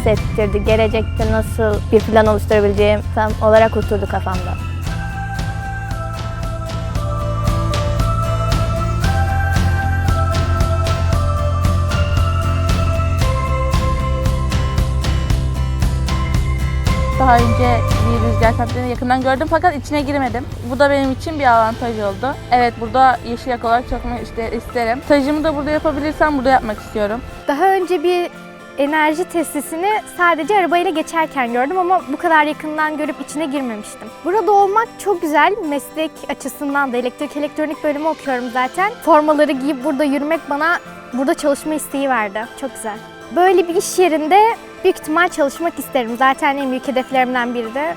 hissettirdi. Gelecekte nasıl bir plan oluşturabileceğim tam olarak oturdu kafamda. Daha önce bir rüzgar kampanyasını yakından gördüm fakat içine girmedim. Bu da benim için bir avantaj oldu. Evet burada yeşil yak olarak çalışmak işte isterim. Stajımı da burada yapabilirsem burada yapmak istiyorum. Daha önce bir enerji tesisini sadece arabayla geçerken gördüm ama bu kadar yakından görüp içine girmemiştim. Burada olmak çok güzel. Meslek açısından da elektrik elektronik bölümü okuyorum zaten. Formaları giyip burada yürümek bana burada çalışma isteği verdi. Çok güzel. Böyle bir iş yerinde büyük ihtimal çalışmak isterim. Zaten en büyük hedeflerimden biri de